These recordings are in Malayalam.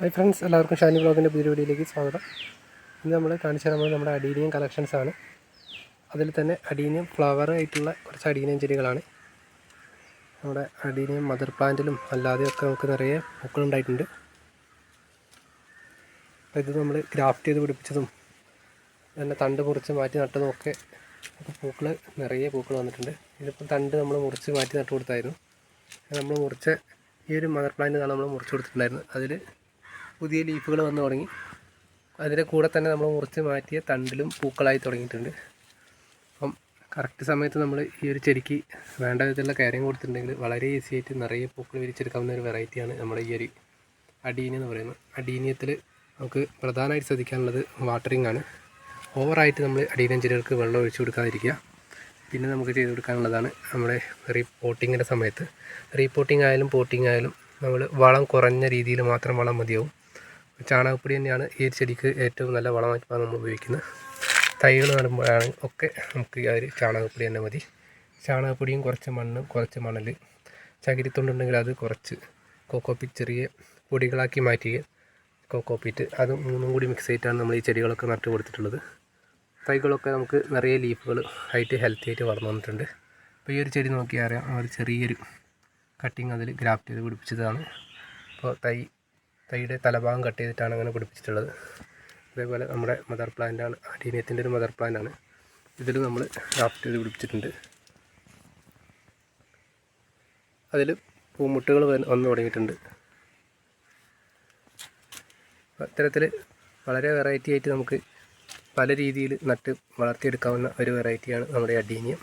ഹായ് ഫ്രണ്ട്സ് എല്ലാവർക്കും ഷാനി ബ്ലോഗിന്റെ പുതിയ വീഡിയോയിലേക്ക് സ്വാഗതം. ഇന്ന് നമ്മൾ കാണിച്ചു തരുന്നത് നമ്മുടെ അഡീനിയം കളക്ഷൻസ് ആണ്. അതിൽ തന്നെ അഡീനിയം ഫ്ലവർ ആയിട്ടുള്ള കുറച്ച് അഡീനിയം ചെടികളാണ്. നമ്മുടെ അഡീനിയം മദർ പ്ലാന്റിലും അല്ലാതെയൊക്കെ നമുക്ക് നിറയെ പൂക്കളുണ്ടായിട്ടുണ്ട് അപ്പോൾ ഇത് നമ്മൾ ഗ്രാഫ്റ്റ് ചെയ്ത് പിടിപ്പിച്ചതും തന്നെ തണ്ട് മുറിച്ച് മാറ്റി നട്ടതും ഒക്കെ പൂക്കൾ നിറയെ പൂക്കൾ വന്നിട്ടുണ്ട്. ഇതിപ്പോൾ തണ്ട് നമ്മൾ മുറിച്ച് മാറ്റി നട്ടു കൊടുത്തായിരുന്നു നമ്മൾ മുറിച്ച ഈ ഒരു മദർ പ്ലാന്റ് നമ്മൾ മുറിച്ച് കൊടുത്തിട്ടുണ്ടായിരുന്നു അതിൽ പുതിയ ലീഫുകൾ വന്ന് തുടങ്ങി. അതിന്റെ കൂടെ തന്നെ നമ്മൾ മുറിച്ച് മാറ്റിയ തണ്ടിലും പൂക്കളായി തുടങ്ങിയിട്ടുണ്ട്. അപ്പം കറക്റ്റ് സമയത്ത് നമ്മൾ ഈ ഒരു ചെടിക്ക് വേണ്ട വിധത്തിലുള്ള കെയറിങ് കൊടുത്തിട്ടുണ്ടെങ്കിൽ വളരെ ഈസി ആയിട്ട് നിറയെ പൂക്കൾ വിരിച്ചെടുക്കാവുന്ന ഒരു വെറൈറ്റിയാണ് നമ്മുടെ ഈ ഒരു അടീനി എന്ന് പറയുന്നത്. അടീനിയത്തിൽ നമുക്ക് പ്രധാനമായിട്ട് ശ്രദ്ധിക്കാനുള്ളത് വാട്ടറിങ് ആണ്. ഓവറായിട്ട് നമ്മൾ അടീനിയം ചെടികൾക്ക് വെള്ളം ഒഴിച്ചു കൊടുക്കാതിരിക്കുക. പിന്നെ നമുക്ക് ചെയ്ത് കൊടുക്കാനുള്ളതാണ് നമ്മുടെ റീപോട്ടിങ്ങിന്റെ സമയത്ത്. റീപോട്ടിംഗ് ആയാലും പോട്ടിംഗ് ആയാലും നമ്മൾ വളം കുറഞ്ഞ രീതിയിൽ മാത്രം വളം മതിയാവും. ചാണകപ്പൊടി തന്നെയാണ് ഈ ചെടിക്ക് ഏറ്റവും നല്ല വളമായിട്ട് നമ്മൾ ഉപയോഗിക്കുന്നത്. തൈകൾ നടുമ്പോഴാണ് ഒക്കെ നമുക്ക് ആ ഒരു ചാണകപ്പൊടി തന്നെ മതി. ചാണകപ്പൊടിയും കുറച്ച് മണ്ണും കുറച്ച് മണൽ ചകിരിത്തൊണ്ടുണ്ടെങ്കിൽ അത് കുറച്ച് കോക്കോപ്പിറ്റ് ചെറിയ പൊടികളാക്കി കോക്കോ കോക്കോപ്പിറ്റ് അത് മൂന്നും കൂടി മിക്സ് ചെയ്തിട്ടാണ് നമ്മൾ ഈ ചെടികളൊക്കെ നട്ടു കൊടുത്തിട്ടുള്ളത്. തൈകളൊക്കെ നമുക്ക് നിറയെ ലീഫുകൾ ഹൈറ്റ് ഹെൽത്തി ആയിട്ട് വളർന്നു വന്നിട്ടുണ്ട്. അപ്പോൾ ഈ ഒരു ചെടി നോക്കിയാൽ അറിയാം ഒരു ചെറിയൊരു കട്ടിങ് അതിൽ ഗ്രാഫ്റ്റ് ചെയ്ത് പിടിപ്പിച്ചതാണ്. അപ്പോൾ തൈ തൈയുടെ തലഭാഗം കട്ട് ചെയ്തിട്ടാണ് അങ്ങനെ പിടിപ്പിച്ചിട്ടുള്ളത്. അതേപോലെ നമ്മുടെ മദർ പ്ലാന്റാണ് അടീനിയത്തിന്റെ ഒരു മദർ പ്ലാന്റാണ് ഇതിൽ നമ്മൾ ഡ്രാഫ്റ്റ് ചെയ്ത് പിടിപ്പിച്ചിട്ടുണ്ട്. അതിൽ പൂമുട്ടുകൾ വന്നു തുടങ്ങിയിട്ടുണ്ട്. അത്തരത്തിൽ വളരെ വെറൈറ്റി ആയിട്ട് നമുക്ക് പല രീതിയിൽ നട്ട് വളർത്തിയെടുക്കാവുന്ന ഒരു വെറൈറ്റിയാണ് നമ്മുടെ അഡീനിയം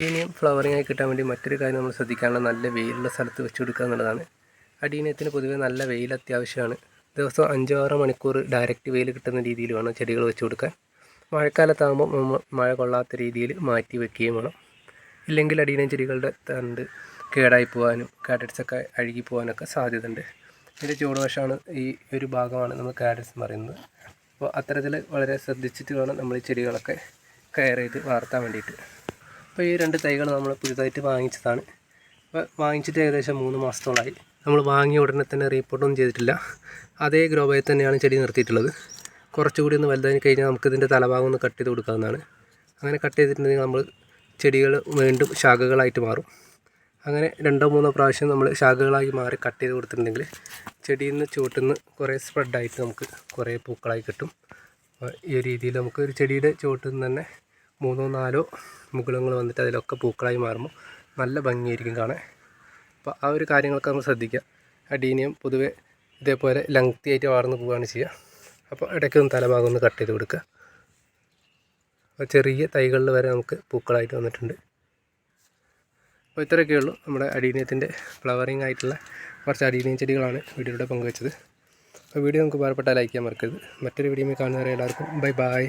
അഡീനിയം ഫ്ലവറിംഗ് ആയി കിട്ടാൻ വേണ്ടി മറ്റൊരു കാര്യം നമ്മൾ ശ്രദ്ധിക്കാനുള്ള നല്ല വെയിലുള്ള സ്ഥലത്ത് വെച്ച് കൊടുക്കുക എന്നുള്ളതാണ്. അടീനത്തിന് പൊതുവേ നല്ല വെയിൽ അത്യാവശ്യമാണ്. ദിവസം അഞ്ചോ ആറോ മണിക്കൂർ ഡയറക്റ്റ് വെയിൽ കിട്ടുന്ന രീതിയിൽ വേണം ചെടികൾ വെച്ച് കൊടുക്കാൻ. മഴക്കാലത്താകുമ്പോൾ മഴ കൊള്ളാത്ത രീതിയിൽ മാറ്റി വെക്കുകയും വേണം. ഇല്ലെങ്കിൽ അടിയനം ചെടികളുടെ തണ്ട് കേടായി പോകാനും കാറ്ററ്റ്സൊക്കെ അഴുകി പോകാനൊക്കെ സാധ്യതയുണ്ട്. ഇതിന്റെ ചൂടുവശമാണ് ഈ ഒരു ഭാഗമാണ് നമ്മൾ കാറ്ററ്റ്സ് എന്ന് പറയുന്നത്. അപ്പോൾ അത്തരത്തിൽ വളരെ ശ്രദ്ധിച്ചിട്ട് വേണം നമ്മൾ ഈ ചെടികളൊക്കെ കെയർ ചെയ്ത് വളർത്താൻ വേണ്ടിയിട്ട്. അപ്പോൾ ഈ രണ്ട് തൈകൾ നമ്മൾ പുതുതായിട്ട് വാങ്ങിച്ചതാണ്. അപ്പോൾ വാങ്ങിച്ചിട്ട് ഏകദേശം മൂന്ന് മാസത്തോളമായി നമ്മൾ വാങ്ങിയ ഉടനെ തന്നെ റീപ്പോർട്ടൊന്നും ചെയ്തിട്ടില്ല. അതേ ഗ്രോ ബാഗിൽ തന്നെയാണ് ചെടി നിർത്തിയിട്ടുള്ളത്. കുറച്ചുകൂടി ഒന്ന് വലുതായി കഴിഞ്ഞാൽ നമുക്ക് ഇതിന്റെ തലഭാഗം ഒന്ന് കട്ട് ചെയ്ത് കൊടുക്കാവുന്നതാണ്. അങ്ങനെ കട്ട് ചെയ്തിട്ടുണ്ടെങ്കിൽ നമ്മൾ ചെടികൾ വീണ്ടും ശാഖകളായിട്ട് മാറും. അങ്ങനെ രണ്ടോ മൂന്നോ പ്രാവശ്യം നമ്മൾ ശാഖകളായി മാറി കട്ട് ചെയ്ത് കൊടുത്തിട്ടുണ്ടെങ്കിൽ ചെടിയിൽ നിന്ന് ചുവട്ടിൽ നിന്ന് കുറേ സ്പ്രെഡായിട്ട് നമുക്ക് കുറേ പൂക്കളായി കിട്ടും. ഈ ഒരു രീതിയിൽ നമുക്ക് ഒരു ചെടിയുടെ ചുവട്ടിൽ നിന്ന് തന്നെ മൂന്നോ നാലോ മുകുളങ്ങൾ വന്നിട്ട് അതിലൊക്കെ പൂക്കളായി മാറുമ്പോൾ നല്ല ഭംഗിയായിരിക്കും കാണാൻ. അപ്പോൾ ആ ഒരു കാര്യങ്ങളൊക്കെ നമ്മൾ ശ്രദ്ധിക്കുക. അഡീനിയം പൊതുവേ ഇതേപോലെ ലെങ്തി ആയിട്ട് വളർന്നു പോവുകയാണ് ചെയ്യുക. അപ്പോൾ ഇടയ്ക്കൊന്ന് തലഭാഗം ഒന്ന് കട്ട് ചെയ്ത് കൊടുക്കുക. അപ്പോൾ ചെറിയ തൈകളിൽ വരെ നമുക്ക് പൂക്കളായിട്ട് വന്നിട്ടുണ്ട്. അപ്പോൾ ഇത്രയൊക്കെ ഉള്ളൂ. നമ്മുടെ അഡീനിയത്തിന്റെ ഫ്ലവറിങ് ആയിട്ടുള്ള കുറച്ച് അഡീനിയം ചെടികളാണ് വീഡിയോയുടെ പങ്കുവച്ചത്. അപ്പോൾ വീഡിയോ നമുക്ക് ഉപകാരപ്പെട്ടാൽ ലൈക്ക് ചെയ്യാൻ മറക്കരുത്. മറ്റൊരു വീഡിയോ കാണുന്നവരെ എല്ലാവർക്കും ബൈ ബൈ